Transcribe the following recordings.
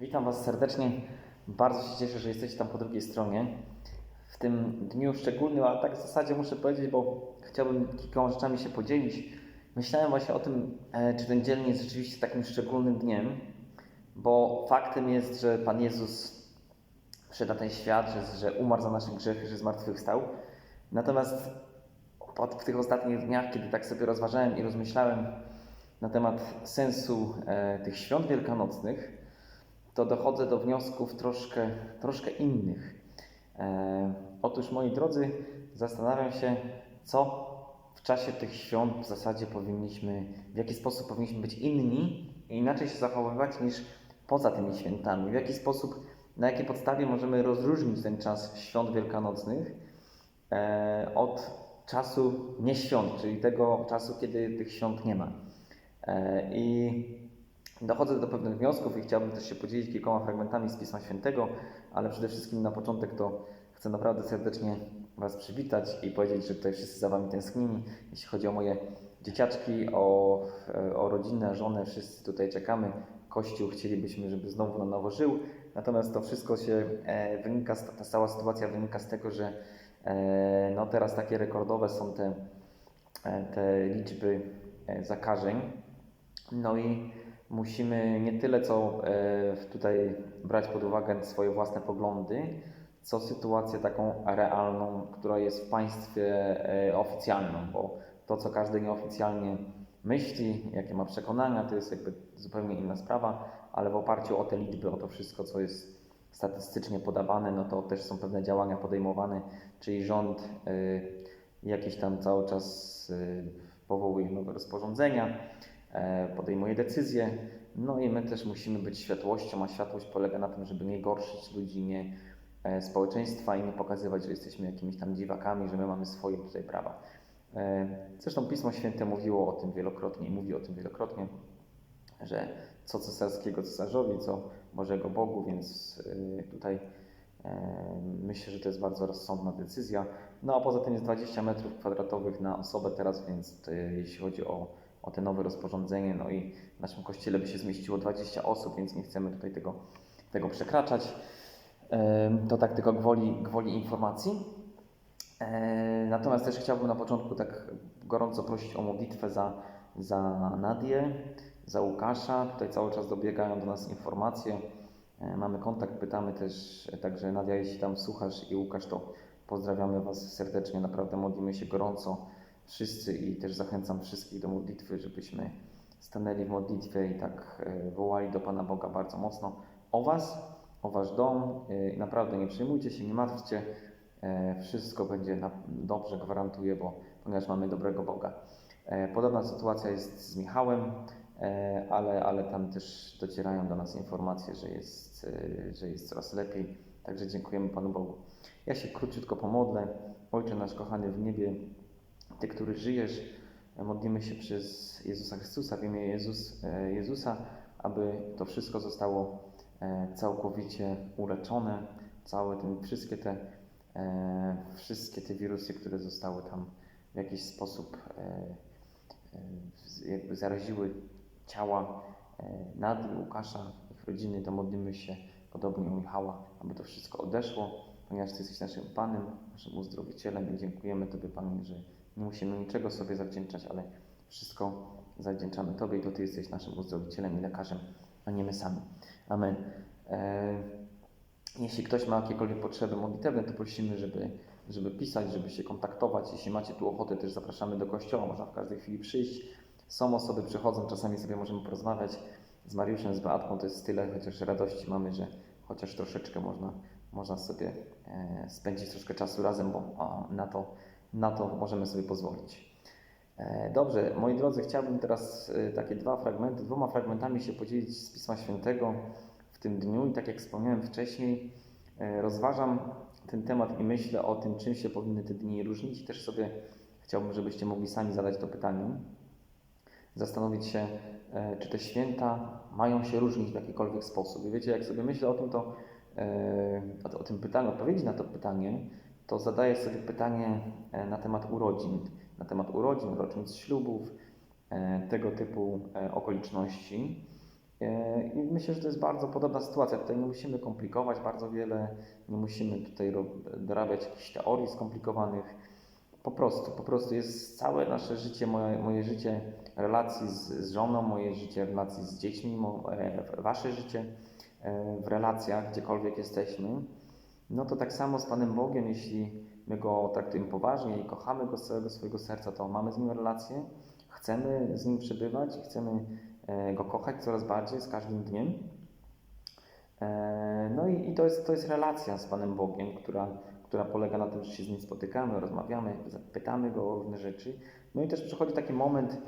Witam Was serdecznie. Bardzo się cieszę, że jesteście tam po drugiej stronie. W tym dniu szczególnym, a tak w zasadzie muszę powiedzieć, bo chciałbym kilkoma rzeczami się podzielić. Myślałem właśnie o tym, e, czy ten dzień jest rzeczywiście takim szczególnym dniem, bo faktem jest, że Pan Jezus przyszedł na ten świat, że, że umarł za nasze grzechy, że zmartwychwstał. Natomiast w tych ostatnich dniach, kiedy tak sobie rozważałem i rozmyślałem na temat sensu e, tych świąt wielkanocnych, to dochodzę do wniosków troszkę, troszkę innych. E, otóż, moi drodzy, zastanawiam się, co w czasie tych świąt w zasadzie powinniśmy, w jaki sposób powinniśmy być inni i inaczej się zachowywać niż poza tymi świętami. W jaki sposób, na jakiej podstawie możemy rozróżnić ten czas świąt wielkanocnych e, od czasu nieświąt, czyli tego czasu, kiedy tych świąt nie ma. E, I dochodzę do pewnych wniosków i chciałbym też się podzielić kilkoma fragmentami z Pisma Świętego, ale przede wszystkim na początek to chcę naprawdę serdecznie Was przywitać i powiedzieć, że tutaj wszyscy za Wami tęsknimy. Jeśli chodzi o moje dzieciaczki, o, o rodzinę, żonę, wszyscy tutaj czekamy. Kościół chcielibyśmy, żeby znowu na nowo żył. Natomiast to wszystko się e, wynika, ta cała sytuacja wynika z tego, że e, no teraz takie rekordowe są te, e, te liczby e, zakażeń. No i musimy nie tyle co e, tutaj brać pod uwagę swoje własne poglądy, co sytuację taką realną, która jest w państwie e, oficjalną, bo to, co każdy nieoficjalnie myśli, jakie ma przekonania, to jest jakby zupełnie inna sprawa, ale w oparciu o te liczby, o to wszystko, co jest statystycznie podawane, no to też są pewne działania podejmowane, czyli rząd e, jakieś tam cały czas powołuje nowe rozporządzenia, podejmuje decyzje, no i my też musimy być światłością, a światłość polega na tym, żeby nie gorszyć ludzi, nie e, społeczeństwa i nie pokazywać, że jesteśmy jakimiś tam dziwakami, że my mamy swoje tutaj prawa. E, Zresztą Pismo Święte mówiło o tym wielokrotnie i mówi o tym wielokrotnie, że co cesarskiego cesarzowi, co Bożego Bogu, więc e, tutaj e, myślę, że to jest bardzo rozsądna decyzja. No a poza tym jest 20 metrów kwadratowych na osobę teraz, więc e, jeśli chodzi o, o te nowe rozporządzenie, no i w naszym kościele by się zmieściło 20 osób, więc nie chcemy tutaj tego, tego przekraczać. To tak tylko gwoli, gwoli informacji. Natomiast też chciałbym na początku tak gorąco prosić o modlitwę za, za Nadię, za Łukasza. Tutaj cały czas dobiegają do nas informacje. Mamy kontakt, pytamy też, także Nadia, jeśli tam słuchasz i Łukasz, to pozdrawiamy Was serdecznie. Naprawdę modlimy się gorąco wszyscy i też zachęcam wszystkich do modlitwy, żebyśmy stanęli w modlitwie i tak e, wołali do Pana Boga bardzo mocno o Was, o Wasz dom. E, Naprawdę nie przejmujcie się, nie martwcie. E, Wszystko będzie dobrze, gwarantuję, bo ponieważ mamy dobrego Boga. Podobna sytuacja jest z Michałem, ale, ale tam też docierają do nas informacje, że jest, że jest coraz lepiej. Także dziękujemy Panu Bogu. Ja się króciutko pomodlę. Ojcze nasz kochany w niebie, Ty, który żyjesz, modlimy się przez Jezusa Chrystusa, w imię Jezus, e, Jezusa, aby to wszystko zostało e, całkowicie uleczone, całe ten, wszystkie te e, wszystkie te wirusy, które zostały tam w jakiś sposób jakby zaraziły ciała Nadi, Łukasza, ich rodziny, to modlimy się podobnie u Michała, aby to wszystko odeszło, ponieważ Ty jesteś naszym Panem, naszym uzdrowicielem i dziękujemy Tobie, Panie, że nie musimy niczego sobie zawdzięczać, ale wszystko zawdzięczamy Tobie to Ty jesteś naszym uzdrowicielem i lekarzem, a nie my sami. Amen. E, jeśli ktoś ma jakiekolwiek potrzeby modlitewne, to prosimy, żeby, żeby pisać, żeby się kontaktować. Jeśli macie tu ochotę, też zapraszamy do kościoła, można w każdej chwili przyjść. Są osoby, przychodzą, czasami sobie możemy porozmawiać z Mariuszem, z Beatką, to jest tyle, chociaż radości mamy, że chociaż troszeczkę można, można sobie e, spędzić troszkę czasu razem, bo na, to, na to możemy sobie pozwolić. E, Dobrze, moi drodzy, chciałbym teraz e, takie dwa fragmenty, dwoma fragmentami się podzielić z Pisma Świętego w tym dniu i tak jak wspomniałem wcześniej, e, rozważam ten temat i myślę o tym, czym się powinny te dni różnić i też sobie chciałbym, żebyście mogli sami zadać to pytanie, zastanowić się, czy te święta mają się różnić w jakikolwiek sposób. I wiecie, jak sobie myślę o tym, to o tym pytaniu, odpowiedzi na to pytanie, to zadaję sobie pytanie e, na temat urodzin, na temat urodzin, rocznic ślubów, e, tego typu e, okoliczności. I myślę, że to jest bardzo podobna sytuacja. Tutaj nie musimy komplikować bardzo wiele, nie musimy tutaj dorabiać jakichś teorii skomplikowanych. Po prostu, po prostu jest całe nasze życie, moje, moje życie relacji z, z żoną, moje życie relacji z dziećmi, mo, wasze życie w relacjach, gdziekolwiek jesteśmy. No to tak samo z Panem Bogiem, jeśli my Go traktujemy poważnie i kochamy Go z całego swojego serca, to mamy z Nim relacje, chcemy z Nim przebywać, chcemy e, Go kochać coraz bardziej z każdym dniem. E, No i, i to, jest, to jest relacja z Panem Bogiem, która, która polega na tym, że się z Nim spotykamy, rozmawiamy, pytamy Go o różne rzeczy. No i też przychodzi taki moment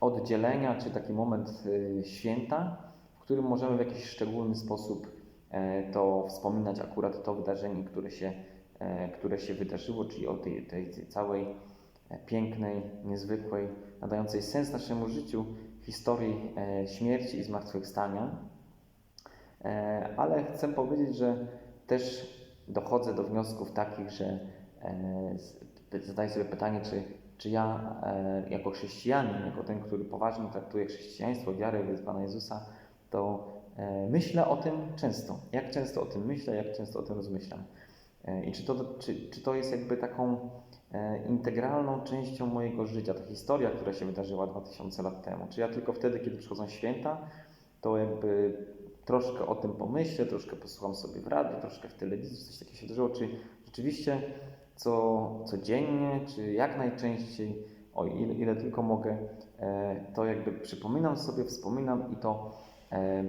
oddzielenia, czy taki moment e, święta, w którym możemy w jakiś szczególny sposób to wspominać, akurat to wydarzenie, które się, e, które się wydarzyło, czyli o tej, tej, całej e, pięknej, niezwykłej, nadającej sens naszemu życiu historii e, śmierci i zmartwychwstania. E, Ale chcę powiedzieć, że też dochodzę do wniosków takich, że e, zadaję sobie pytanie, czy, czy ja e, jako chrześcijanin, jako ten, który poważnie traktuje chrześcijaństwo, wiarę w Pana Jezusa, to e, myślę o tym często. Jak często o tym myślę, jak często o tym rozmyślam. E, I czy to, czy, czy to jest jakby taką e, integralną częścią mojego życia, ta historia, która się wydarzyła 2000 lat temu? Czy ja tylko wtedy, kiedy przychodzą święta, to jakby troszkę o tym pomyślę, troszkę posłucham sobie w radiu, troszkę w telewizji, coś takiego się wydarzyło, czy rzeczywiście co, codziennie, czy jak najczęściej, o ile, ile tylko mogę, e, to jakby przypominam sobie, wspominam i to e,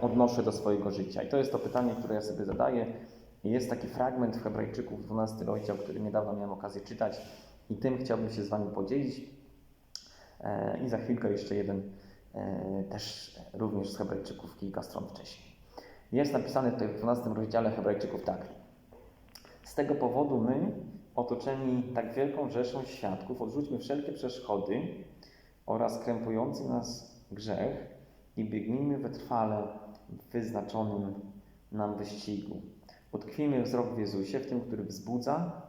odnoszę do swojego życia. I to jest to pytanie, które ja sobie zadaję. Jest taki fragment w Hebrajczyków, 12 rozdział, który niedawno miałem okazję czytać i tym chciałbym się z Wami podzielić. E, I za chwilkę jeszcze jeden e, też również z Hebrajczyków kilka stron wcześniej. Jest napisane tutaj w 12 rozdziale Hebrajczyków tak. Z tego powodu my, otoczeni tak wielką rzeszą świadków, odrzućmy wszelkie przeszkody oraz krępujący nas grzech i biegnijmy wytrwale wyznaczonym nam wyścigu. Utkwijmy wzrok w Jezusie, w tym, który wzbudza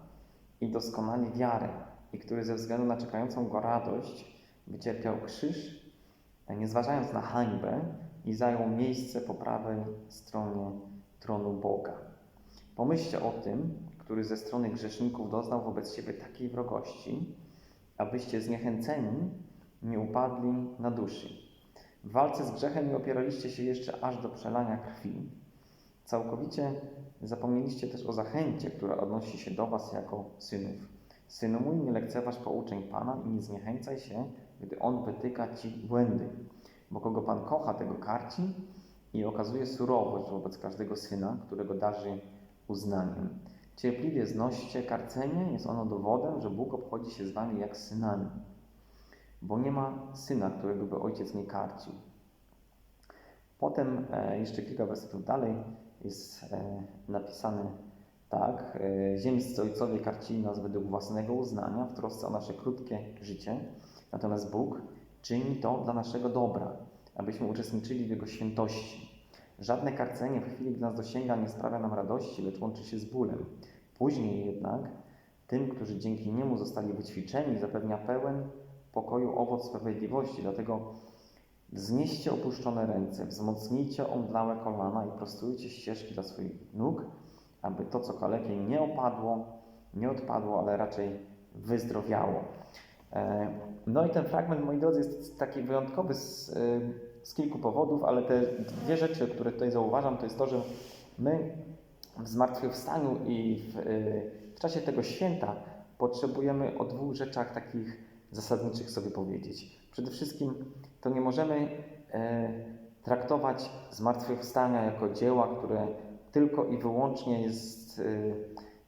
i doskonali wiarę i który ze względu na czekającą go radość wycierpiał krzyż, nie zważając na hańbę i zajął miejsce po prawej stronie tronu Boga. Pomyślcie o tym, który ze strony grzeszników doznał wobec siebie takiej wrogości, abyście zniechęceni nie upadli na duszy. W walce z grzechem nie opieraliście się jeszcze aż do przelania krwi. Całkowicie zapomnieliście też o zachęcie, która odnosi się do Was jako synów. Synu mój, nie lekceważ pouczeń Pana i nie zniechęcaj się, gdy On wytyka Ci błędy. Bo kogo Pan kocha, tego karci i okazuje surowość wobec każdego syna, którego darzy uznaniem. Cierpliwie znoście karcenie, jest ono dowodem, że Bóg obchodzi się z Wami jak synami. Bo nie ma syna, którego by ojciec nie karcił. Potem e, jeszcze kilka wersetów dalej jest e, napisane tak. E, ziemscy ojcowie karcili nas według własnego uznania w trosce o nasze krótkie życie, natomiast Bóg czyni to dla naszego dobra, abyśmy uczestniczyli w Jego świętości. Żadne karcenie w chwili, gdy nas dosięga, nie sprawia nam radości, lecz łączy się z bólem. Później jednak tym, którzy dzięki niemu zostali wyćwiczeni, zapewnia pełen pokoju owoc sprawiedliwości. Dlatego wznieście opuszczone ręce, wzmocnijcie omdlałe kolana i prostujcie ścieżki dla swoich nóg, aby to, co kalekie, nie opadło, nie odpadło, ale raczej wyzdrowiało. E, No i ten fragment, moi drodzy, jest taki wyjątkowy z, y, z kilku powodów, ale te dwie rzeczy, które tutaj zauważam, to jest to, że my w zmartwychwstaniu i w, y, w czasie tego święta potrzebujemy o dwóch rzeczach takich zasadniczych sobie powiedzieć. Przede wszystkim to nie możemy e, traktować zmartwychwstania jako dzieła, które tylko i wyłącznie jest e,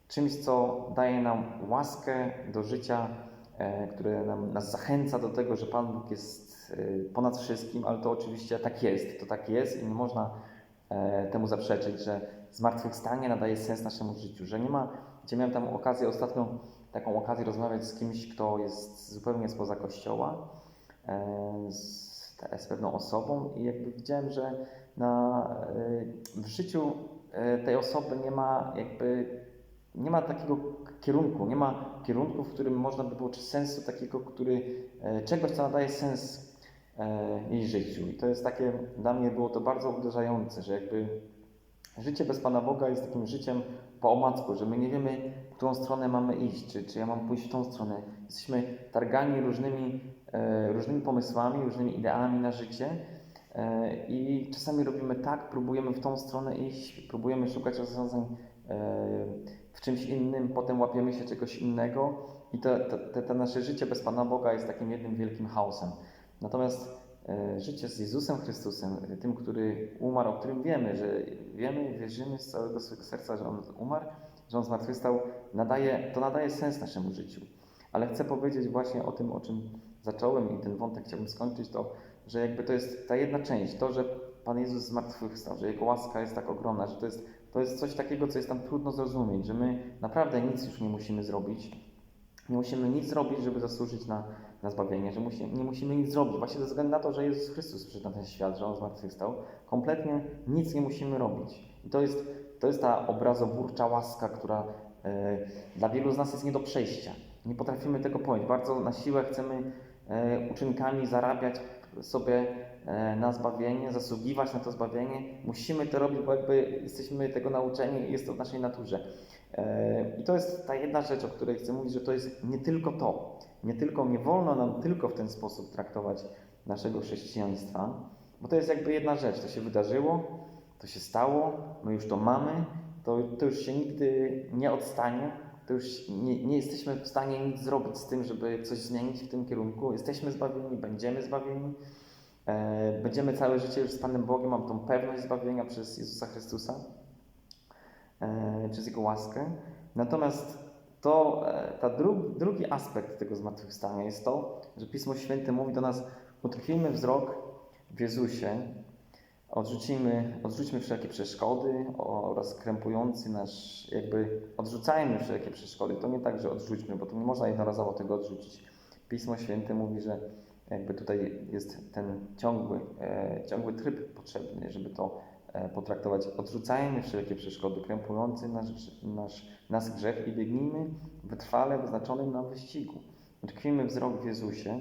czymś, co daje nam łaskę do życia, e, które nam, nas zachęca do tego, że Pan Bóg jest e, ponad wszystkim, ale to oczywiście tak jest. To tak jest i nie można e, temu zaprzeczyć, że zmartwychwstanie nadaje sens naszemu życiu, że nie ma, gdzie miałem tam okazję ostatnio taką okazję rozmawiać z kimś, kto jest zupełnie spoza kościoła, e, z, z pewną osobą i jakby widziałem, że na, e, w życiu e, tej osoby nie ma jakby nie ma takiego kierunku, nie ma kierunku, w którym można by było, czy sensu takiego, który, czegoś, co nadaje sens jej życiu. I to jest takie, dla mnie było to bardzo uderzające, że jakby życie bez Pana Boga jest takim życiem po omacku, że my nie wiemy, którą stronę mamy iść, czy, czy ja mam pójść w tą stronę. Jesteśmy targani różnymi, e, różnymi pomysłami, różnymi ideami na życie e, i czasami robimy tak, próbujemy w tą stronę iść, próbujemy szukać rozwiązań e, w czymś innym, potem łapiemy się czegoś innego i to, to, to, nasze życie bez Pana Boga jest takim jednym wielkim chaosem. Natomiast e, życie z Jezusem Chrystusem, tym, który umarł, o którym wiemy, że wiemy, wierzymy z całego swojego serca, że On umarł, że On zmartwychwstał, nadaje, to nadaje sens naszemu życiu. Ale chcę powiedzieć właśnie o tym, o czym zacząłem i ten wątek chciałbym skończyć, to, że jakby to jest ta jedna część, to, że Pan Jezus zmartwychwstał, że Jego łaska jest tak ogromna, że to jest, to jest coś takiego, co jest tam trudno zrozumieć, że my naprawdę nic już nie musimy zrobić, nie musimy nic zrobić, żeby zasłużyć na, na zbawienie, że musi, nie musimy nic zrobić. Właśnie ze względu na to, że Jezus Chrystus przyszedł na ten świat, że On zmartwychwstał, kompletnie nic nie musimy robić. I to jest, to jest ta obrazoburcza łaska, która e, dla wielu z nas jest nie do przejścia. Nie potrafimy tego pojąć. Bardzo na siłę chcemy e, uczynkami zarabiać sobie e, na zbawienie, zasługiwać na to zbawienie. Musimy to robić, bo jakby jesteśmy tego nauczeni i jest to w naszej naturze. I to jest ta jedna rzecz, o której chcę mówić, że to jest nie tylko to. Nie tylko, nie wolno nam tylko w ten sposób traktować naszego chrześcijaństwa, bo to jest jakby jedna rzecz. To się wydarzyło, to się stało, my już to mamy, to, to już się nigdy nie odstanie, to już nie, nie jesteśmy w stanie nic zrobić z tym, żeby coś zmienić w tym kierunku. Jesteśmy zbawieni, będziemy zbawieni. E, będziemy całe życie już z Panem Bogiem, mam tą pewność zbawienia przez Jezusa Chrystusa e, przez Jego łaskę. Natomiast to, e, ta dru, drugi aspekt tego zmartwychwstania jest to, że Pismo Święte mówi do nas, utkwijmy wzrok w Jezusie, odrzucimy, odrzućmy wszelkie przeszkody oraz krępujący nasz, jakby odrzucajmy wszelkie przeszkody. To nie tak, że odrzućmy, bo to nie można jednorazowo tego odrzucić. Pismo Święte mówi, że jakby tutaj jest ten ciągły, e, ciągły tryb potrzebny, żeby to E, potraktować. Odrzucajmy wszelkie przeszkody krępujące nasz, nasz, nas grzech i biegnijmy wytrwale wyznaczonym nam wyścigu. Tkwimy wzrok w Jezusie,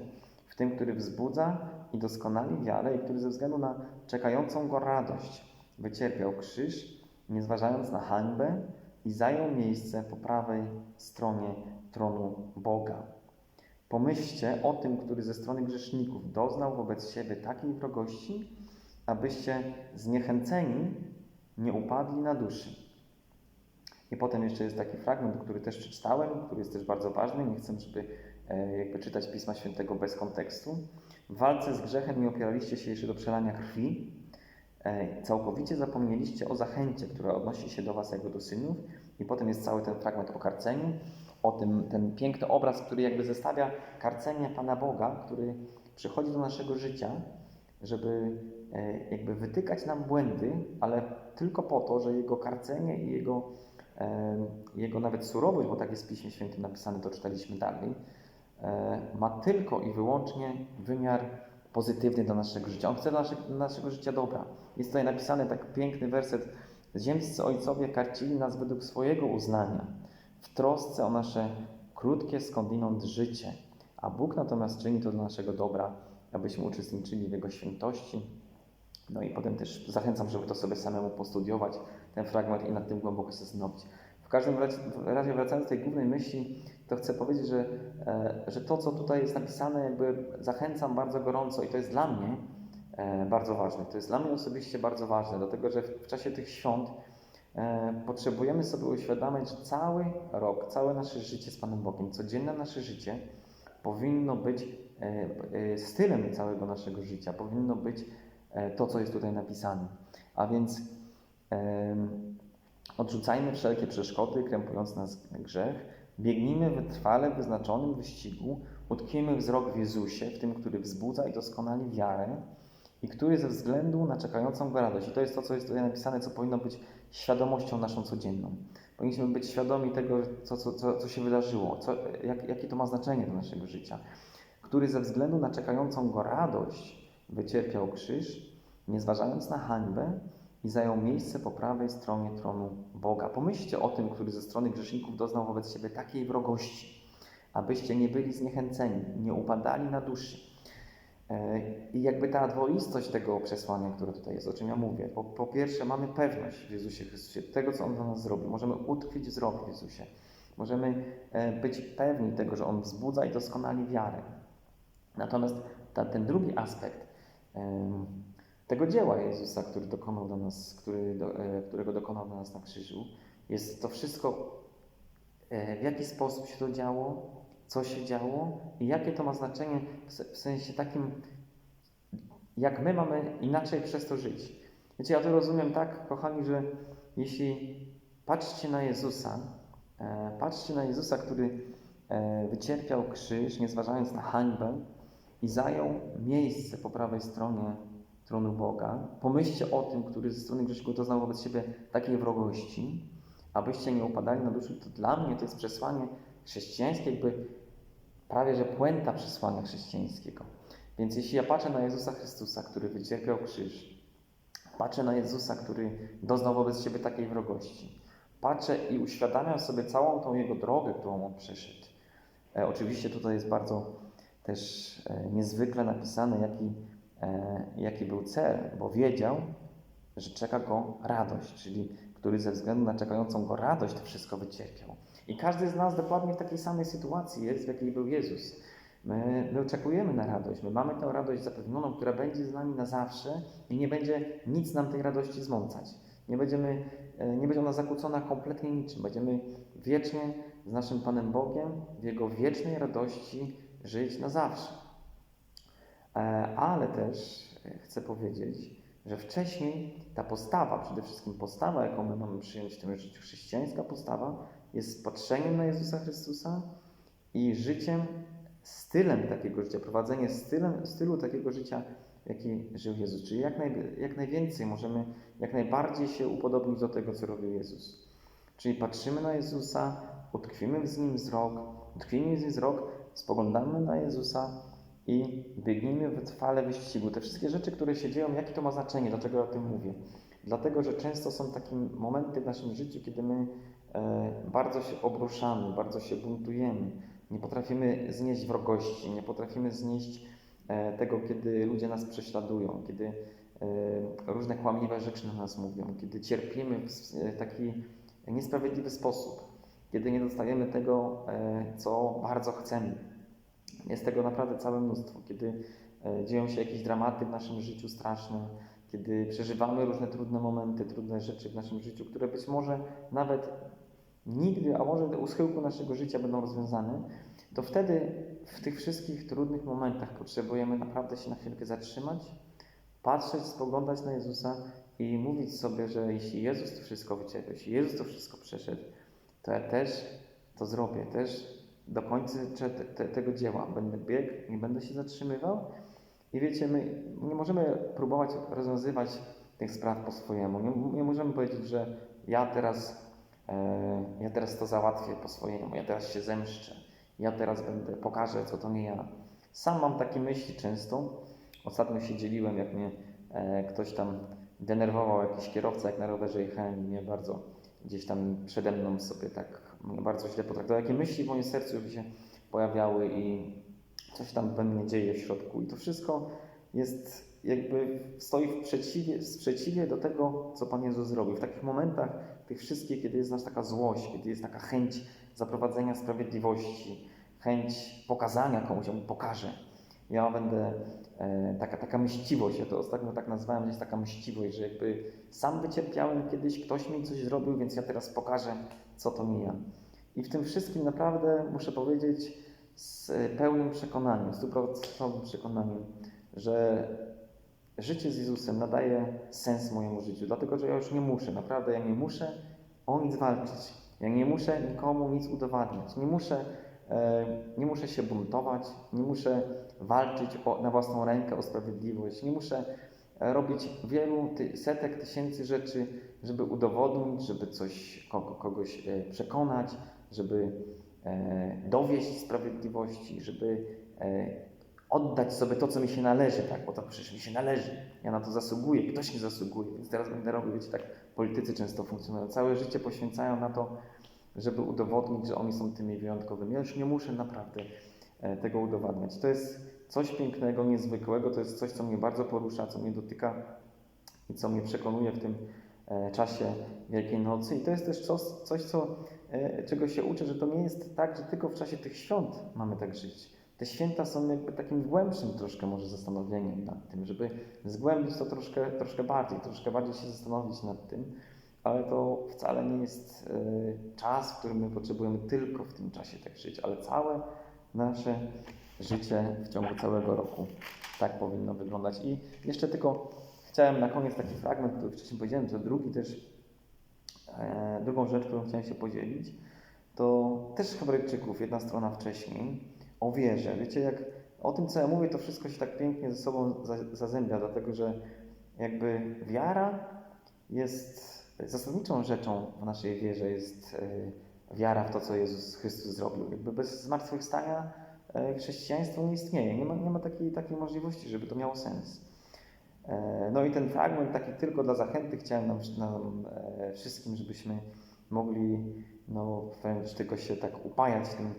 w tym, który wzbudza i doskonali wiarę i który ze względu na czekającą Go radość wycierpiał krzyż, nie zważając na hańbę i zajął miejsce po prawej stronie tronu Boga. Pomyślcie o tym, który ze strony grzeszników doznał wobec siebie takiej wrogości, abyście zniechęceni nie upadli na duszy. I potem jeszcze jest taki fragment, który też przeczytałem, który jest też bardzo ważny. Nie chcę, żeby e, jakby czytać Pisma Świętego bez kontekstu. W walce z grzechem nie opieraliście się jeszcze do przelania krwi. E, całkowicie zapomnieliście o zachęcie, która odnosi się do Was jako do synów. I potem jest cały ten fragment o karceniu, o tym, ten piękny obraz, który jakby zestawia karcenie Pana Boga, który przychodzi do naszego życia, żeby E, jakby wytykać nam błędy, ale tylko po to, że jego karcenie i jego, e, jego nawet surowość, bo tak jest w Piśmie Świętym napisane, to czytaliśmy dalej, ma tylko i wyłącznie wymiar pozytywny do naszego życia. On chce do naszego, do naszego życia dobra. Jest tutaj napisany tak piękny werset. Ziemscy ojcowie karcili nas według swojego uznania, w trosce o nasze krótkie skądinąd życie, a Bóg natomiast czyni to dla naszego dobra, abyśmy uczestniczyli w Jego świętości no i potem też zachęcam, żeby to sobie samemu postudiować, ten fragment i nad tym głęboko się zastanowić. W każdym razie, wracając do tej głównej myśli, to chcę powiedzieć, że, e, że to, co tutaj jest napisane, jakby zachęcam bardzo gorąco i to jest dla mnie e, bardzo ważne. To jest dla mnie osobiście bardzo ważne, dlatego że w czasie tych świąt e, potrzebujemy sobie uświadamiać, że cały rok, całe nasze życie z Panem Bogiem, codzienne nasze życie powinno być stylem całego naszego życia, powinno być to, co jest tutaj napisane. A więc odrzucajmy wszelkie przeszkody krępujące nas grzech, biegnijmy wytrwale w wyznaczonym wyścigu, utkwijmy wzrok w Jezusie, w tym, który wzbudza i doskonali wiarę i który ze względu na czekającą go radość, i to jest to, co jest tutaj napisane, co powinno być świadomością naszą codzienną. Powinniśmy być świadomi tego, co, co, co, co się wydarzyło, co, jak, jakie to ma znaczenie dla naszego życia, który ze względu na czekającą go radość wycierpiał krzyż, nie zważając na hańbę i zajął miejsce po prawej stronie tronu Boga. Pomyślcie o tym, który ze strony grzeszników doznał wobec siebie takiej wrogości, abyście nie byli zniechęceni, nie upadali na duszy. E, I jakby ta dwoistość tego przesłania, które tutaj jest, o czym ja mówię. Po, po pierwsze, mamy pewność w Jezusie Chrystusie, tego, co On dla nas zrobił. Możemy utkwić wzrok w Jezusie. Możemy e, być pewni tego, że On wzbudza i doskonali wiarę. Natomiast ta, ten drugi aspekt tego dzieła Jezusa, który dokonał dla nas, który, do, e, którego dokonał dla nas na krzyżu, jest to wszystko, e, w jaki sposób się to działo, co się działo i jakie to ma znaczenie w, se- w sensie takim, jak my mamy inaczej przez to żyć. Wiecie, ja to rozumiem tak, kochani, że jeśli patrzcie na Jezusa, e, patrzcie na Jezusa, który wycierpiał krzyż, nie zważając na hańbę i zajął miejsce po prawej stronie tronu Boga. Pomyślcie o tym, który ze strony grzeszników doznał wobec siebie takiej wrogości, abyście nie upadali na duszy. To dla mnie to jest przesłanie chrześcijańskie, jakby prawie że puenta przesłania chrześcijańskiego. Więc jeśli ja patrzę na Jezusa Chrystusa, który wycierpiał krzyż, patrzę na Jezusa, który doznał wobec siebie takiej wrogości, patrzę i uświadamiam sobie całą tą Jego drogę, którą On przeszedł. E, oczywiście tutaj jest bardzo też e, niezwykle napisane, jaki, jaki był cel, bo wiedział, że czeka go radość, czyli który ze względu na czekającą go radość to wszystko wycierpiał. I każdy z nas dokładnie w takiej samej sytuacji jest, w jakiej był Jezus. My, my oczekujemy na radość, my mamy tę radość zapewnioną, która będzie z nami na zawsze i nie będzie nic nam tej radości zmącać. Nie, będziemy, e, nie będzie ona zakłócona kompletnie niczym. Będziemy wiecznie z naszym Panem Bogiem w Jego wiecznej radości żyć na zawsze. E, Ale też chcę powiedzieć, że wcześniej ta postawa, przede wszystkim postawa, jaką my mamy przyjąć w tym życiu, chrześcijańska postawa, jest patrzeniem na Jezusa Chrystusa i życiem, stylem takiego życia, prowadzenie stylem, stylu takiego życia, jaki żył Jezus. Czyli jak, naj, jak najwięcej możemy, jak najbardziej się upodobnić do tego, co robił Jezus. Czyli patrzymy na Jezusa, utkwimy z Nim wzrok, utkwimy z Nim wzrok, spoglądamy na Jezusa i biegnijmy w trwale wyścigu. Te wszystkie rzeczy, które się dzieją, jakie to ma znaczenie, dlaczego ja o tym mówię? Dlatego, że często są takie momenty w naszym życiu, kiedy my e, bardzo się obruszamy, bardzo się buntujemy, nie potrafimy znieść wrogości, nie potrafimy znieść e, tego, kiedy ludzie nas prześladują, kiedy e, różne kłamliwe rzeczy na nas mówią, kiedy cierpimy w taki niesprawiedliwy sposób, kiedy nie dostajemy tego, co bardzo chcemy. Jest tego naprawdę całe mnóstwo. Kiedy e, dzieją się jakieś dramaty w naszym życiu straszne, kiedy przeżywamy różne trudne momenty, trudne rzeczy w naszym życiu, które być może nawet nigdy, a może u schyłku naszego życia będą rozwiązane, to wtedy w tych wszystkich trudnych momentach potrzebujemy naprawdę się na chwilkę zatrzymać, patrzeć, spoglądać na Jezusa i mówić sobie, że jeśli Jezus to wszystko wycierpiał, jeśli Jezus to wszystko przeszedł, to ja też to zrobię, też do końca te, te, tego dzieła będę biegł, nie będę się zatrzymywał. I wiecie, my nie możemy próbować rozwiązywać tych spraw po swojemu. Nie, nie możemy powiedzieć, że ja teraz, e, ja teraz to załatwię po swojemu, ja teraz się zemszczę, ja teraz będę, pokażę, co to nie ja. Sam mam takie myśli często. Ostatnio się dzieliłem, jak mnie e, ktoś tam denerwował, jakiś kierowca, jak na rowerze jechałem i mnie bardzo gdzieś tam przede mną sobie tak bardzo źle potraktował. Jakie myśli w moim sercu by się pojawiały i coś tam we mnie dzieje w środku. I to wszystko jest jakby stoi w przeciwie, w sprzeciwie do tego, co Pan Jezus zrobił. W takich momentach, tych wszystkich, kiedy jest nas taka złość, kiedy jest taka chęć zaprowadzenia sprawiedliwości, chęć pokazania komuś, ja mu pokażę. Ja będę, e, taka, taka mściwość, ja to ostatnio tak nazwałem, jest taka mściwość, że jakby sam wycierpiałem kiedyś, ktoś mi coś zrobił, więc ja teraz pokażę, co to nie ja. I w tym wszystkim naprawdę muszę powiedzieć z pełnym przekonaniem, stuprocentowym przekonaniem, że życie z Jezusem nadaje sens mojemu życiu, dlatego że ja już nie muszę, naprawdę ja nie muszę o nic walczyć. Ja nie muszę nikomu nic udowadniać. Nie muszę, e, nie muszę się buntować, nie muszę walczyć o, na własną rękę o sprawiedliwość, nie muszę e, robić wielu ty, setek tysięcy rzeczy, żeby udowodnić, żeby coś, kogo, kogoś e, przekonać, żeby e, dowieść sprawiedliwości, żeby e, oddać sobie to, co mi się należy, tak, bo to przecież mi się należy. Ja na to zasługuję, ktoś mi zasługuje, więc teraz będę robił, wiecie, tak politycy często funkcjonują. Całe życie poświęcają na to, żeby udowodnić, że oni są tymi wyjątkowymi. Ja już nie muszę naprawdę tego udowadniać. To jest coś pięknego, niezwykłego, to jest coś, co mnie bardzo porusza, co mnie dotyka i co mnie przekonuje w tym czasie Wielkiej Nocy. I to jest też coś, coś co, e, czego się uczę, że to nie jest tak, że tylko w czasie tych świąt mamy tak żyć. Te święta są jakby takim głębszym troszkę może zastanowieniem nad tym, żeby zgłębić to troszkę, troszkę bardziej, troszkę bardziej się zastanowić nad tym, ale to wcale nie jest e, czas, w którym my potrzebujemy tylko w tym czasie tak żyć, ale całe nasze życie w ciągu całego roku tak powinno wyglądać. I jeszcze tylko chciałem na koniec taki fragment, który wcześniej powiedziałem, że drugi też, e, drugą rzecz, którą chciałem się podzielić, to też Hebrajczyków, jedna strona wcześniej, o wierze. Wiecie, jak o tym, co ja mówię, to wszystko się tak pięknie ze sobą za- zazębia, dlatego że jakby wiara jest zasadniczą rzeczą w naszej wierze, jest e, wiara w to, co Jezus Chrystus zrobił. Jakby bez zmartwychwstania e, chrześcijaństwo nie istnieje. Nie ma, nie ma takiej, takiej możliwości, żeby to miało sens. E, No i ten fragment taki tylko dla zachęty chciałem nam, nam e, wszystkim, żebyśmy mogli no, wręcz tylko się tak upajać tym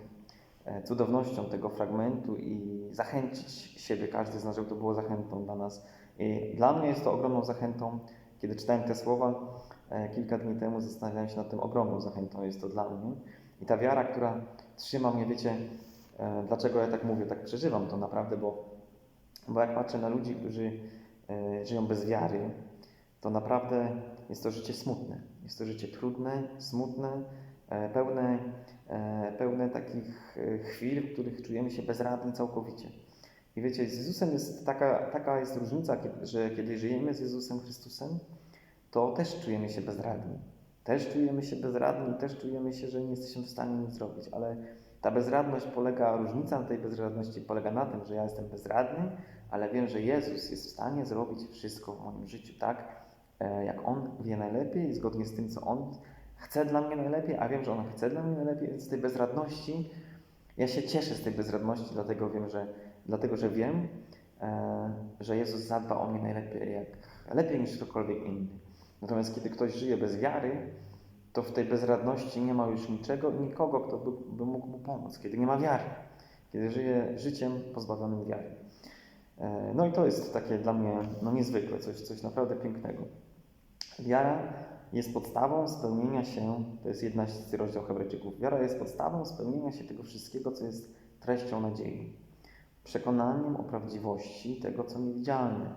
e, cudownością tego fragmentu i zachęcić siebie, każdy z nas, żeby to było zachętą dla nas. I dla mnie jest to ogromną zachętą. Kiedy czytałem te słowa kilka dni temu, zastanawiałem się nad tym, ogromną zachętą jest to dla mnie. I ta wiara, która trzyma mnie, wiecie, dlaczego ja tak mówię, tak przeżywam to naprawdę, bo, bo jak patrzę na ludzi, którzy żyją bez wiary, to naprawdę jest to życie smutne. Jest to życie trudne, smutne, e, pełne, e, pełne takich e, chwil, w których czujemy się bezradni całkowicie. I wiecie, z Jezusem jest taka, taka jest różnica, że kiedy żyjemy z Jezusem Chrystusem, to też czujemy się bezradni. Też czujemy się bezradni, też czujemy się, że nie jesteśmy w stanie nic zrobić, ale ta bezradność polega, różnica tej bezradności polega na tym, że ja jestem bezradny, ale wiem, że Jezus jest w stanie zrobić wszystko w moim życiu tak, e, jak On wie najlepiej, zgodnie z tym, co On chce dla mnie najlepiej, a wiem, że On chce dla mnie najlepiej, więc z tej bezradności ja się cieszę z tej bezradności, dlatego wiem, że, dlatego, że wiem, e, że Jezus zadba o mnie najlepiej, jak, lepiej niż ktokolwiek inny. Natomiast kiedy ktoś żyje bez wiary, to w tej bezradności nie ma już niczego nikogo, kto by, by mógł mu pomóc, kiedy nie ma wiary, kiedy żyje życiem pozbawionym wiary. E, No i to jest takie dla mnie no, niezwykłe, coś, coś naprawdę pięknego. Wiara jest podstawą spełnienia się, to jest jedna z rozdział Hebrajczyków, wiara jest podstawą spełnienia się tego wszystkiego, co jest treścią nadziei. Przekonaniem o prawdziwości tego, co niewidzialne.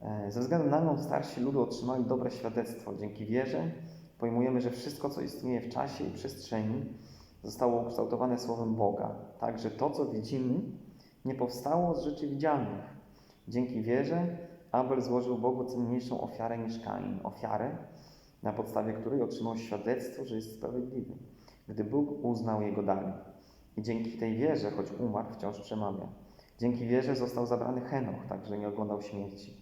E, Ze względu na nią starsi ludu otrzymali dobre świadectwo. Dzięki wierze pojmujemy, że wszystko, co istnieje w czasie i przestrzeni, zostało ukształtowane Słowem Boga. Także to, co widzimy, nie powstało z rzeczy widzialnych. Dzięki wierze Abel złożył Bogu cenniejszą ofiarę niż Kain. Ofiarę, na podstawie której otrzymał świadectwo, że jest sprawiedliwy, gdy Bóg uznał jego dary. I dzięki tej wierze, choć umarł, wciąż przemawia. Dzięki wierze został zabrany Henoch, tak że nie oglądał śmierci.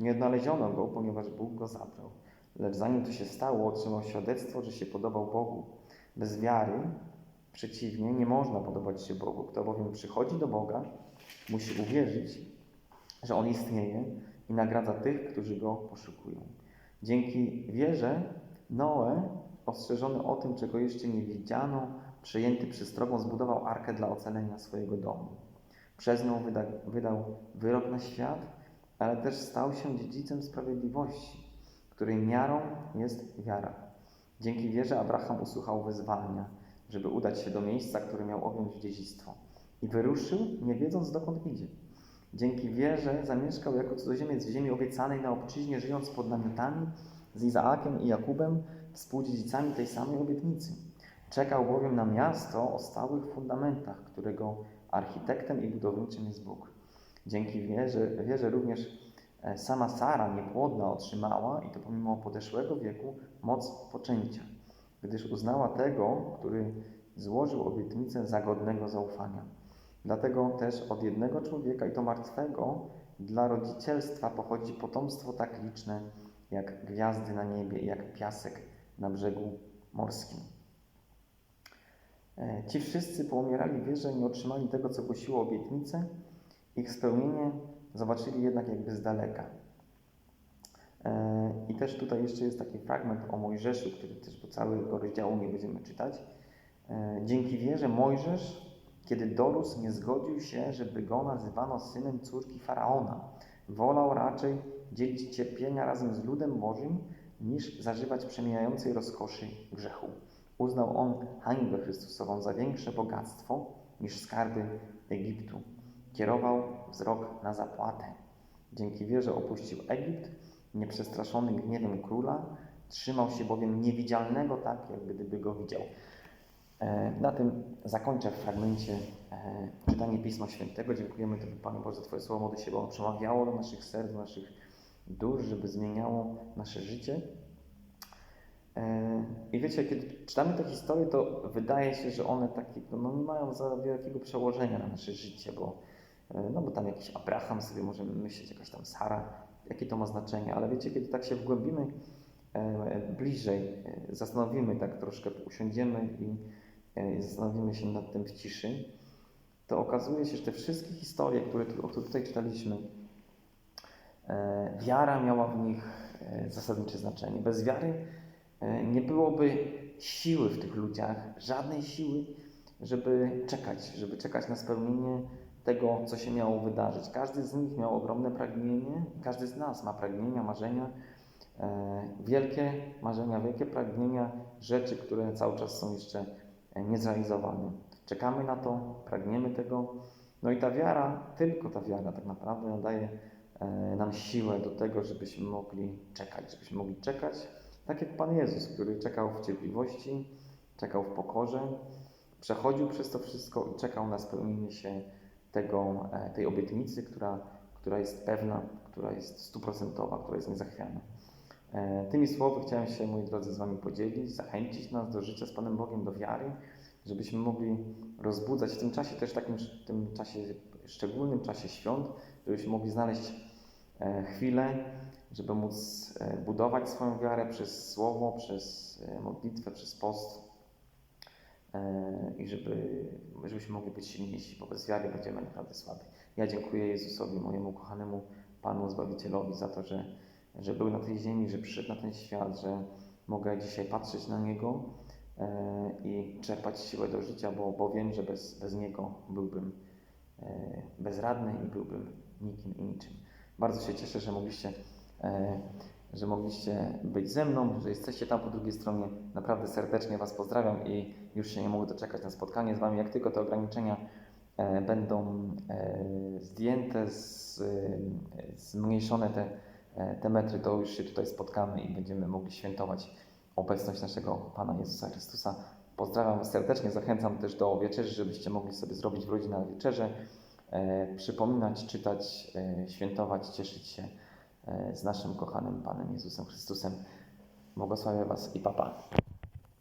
Nie odnaleziono go, ponieważ Bóg go zabrał. Lecz zanim to się stało, otrzymał świadectwo, że się podobał Bogu. Bez wiary, przeciwnie, nie można podobać się Bogu. Kto bowiem przychodzi do Boga, musi uwierzyć, że On istnieje i nagradza tych, którzy Go poszukują. Dzięki wierze Noe, ostrzeżony o tym, czego jeszcze nie widziano, przejęty przystrogą, zbudował arkę dla ocalenia swojego domu. Przez nią wyda, wydał wyrok na świat, ale też stał się dziedzicem sprawiedliwości, której miarą jest wiara. Dzięki wierze Abraham usłuchał wezwania, żeby udać się do miejsca, które miał objąć dziedzictwo. I wyruszył, nie wiedząc dokąd idzie. Dzięki wierze zamieszkał jako cudzoziemiec w ziemi obiecanej na obczyźnie, żyjąc pod namiotami z Izaakiem i Jakubem, współdziedzicami tej samej obietnicy. Czekał bowiem na miasto o stałych fundamentach, którego architektem i budowniczym jest Bóg. Dzięki wierze, wierze również e, sama Sara, niepłodna, otrzymała, i to pomimo podeszłego wieku, moc poczęcia, gdyż uznała tego, który złożył obietnicę za godnego zaufania. Dlatego też od jednego człowieka, i to martwego, dla rodzicielstwa pochodzi potomstwo tak liczne, jak gwiazdy na niebie jak piasek na brzegu morskim. E, Ci wszyscy poumierali w wierze i nie otrzymali tego, co głosiło obietnicę. Ich spełnienie zobaczyli jednak jakby z daleka. E, I też tutaj jeszcze jest taki fragment o Mojżeszu, który też po całego rozdziału nie będziemy czytać. E, Dzięki wierze Mojżesz Kiedy dorósł, nie zgodził się, żeby go nazywano synem córki faraona. Wolał raczej dzielić cierpienia razem z ludem Bożym, niż zażywać przemijającej rozkoszy grzechu. Uznał on hańbę Chrystusową za większe bogactwo niż skarby Egiptu. Kierował wzrok na zapłatę. Dzięki wierze opuścił Egipt, nieprzestraszony gniewem króla, trzymał się bowiem niewidzialnego tak, jak gdyby go widział. E, Na tym zakończę w fragmencie e, czytanie Pisma Świętego. Dziękujemy Tobie, Panie Boże, za Twoje słowo, modlę się, bo ono przemawiało do naszych serc, do naszych dusz, żeby zmieniało nasze życie. E, I wiecie, kiedy czytamy te historie, to wydaje się, że one takiego, no, nie mają za wielkiego przełożenia na nasze życie, bo, no, bo tam jakiś Abraham sobie możemy myśleć, jakaś tam Sara, jakie to ma znaczenie, ale wiecie, kiedy tak się wgłębimy e, bliżej, e, zastanowimy tak troszkę, usiądziemy i e, zastanowimy się nad tym w ciszy, to okazuje się, że te wszystkie historie, które, o których tutaj czytaliśmy, wiara miała w nich zasadnicze znaczenie. Bez wiary nie byłoby siły w tych ludziach, żadnej siły, żeby czekać, żeby czekać na spełnienie tego, co się miało wydarzyć. Każdy z nich miał ogromne pragnienie, każdy z nas ma pragnienia, marzenia, e, wielkie marzenia, wielkie pragnienia, rzeczy, które cały czas są jeszcze e, niezrealizowane. Czekamy na to, pragniemy tego. No i ta wiara, tylko ta wiara tak naprawdę nadaje e, nam siłę do tego, żebyśmy mogli czekać, żebyśmy mogli czekać, tak jak Pan Jezus, który czekał w cierpliwości, czekał w pokorze, przechodził przez to wszystko i czekał na spełnienie się tego, e, tej obietnicy, która, która jest pewna, która jest stuprocentowa, która jest niezachwiana. E, Tymi słowy chciałem się, moi drodzy, z Wami podzielić, zachęcić nas do życia z Panem Bogiem, do wiary, żebyśmy mogli rozbudzać w tym czasie, też takim w tym czasie szczególnym, czasie świąt, żebyśmy mogli znaleźć e, chwilę, żeby móc budować swoją wiarę przez słowo, przez modlitwę, przez post i żeby, żebyśmy mogli być silniejsi, bo bez wiary będziemy naprawdę słabi. Ja dziękuję Jezusowi, mojemu kochanemu Panu Zbawicielowi za to, że, że był na tej ziemi, że przyszedł na ten świat, że mogę dzisiaj patrzeć na Niego e, i czerpać siłę do życia, bo, bo wiem, że bez, bez Niego byłbym e, bezradny i byłbym nikim i niczym. Bardzo się cieszę, że mogliście, e, że mogliście być ze mną, że jesteście tam po drugiej stronie. Naprawdę serdecznie Was pozdrawiam i już się nie mogę doczekać na spotkanie z Wami. Jak tylko te ograniczenia e, będą e, zdjęte, z, e, zmniejszone te, e, te metry, to już się tutaj spotkamy i będziemy mogli świętować obecność naszego Pana Jezusa Chrystusa. Pozdrawiam Was serdecznie, zachęcam też do wieczerzy, żebyście mogli sobie zrobić w rodzinę wieczerzę, e, przypominać, czytać, e, świętować, cieszyć się z naszym kochanym Panem Jezusem Chrystusem. Błogosławię Was i papa.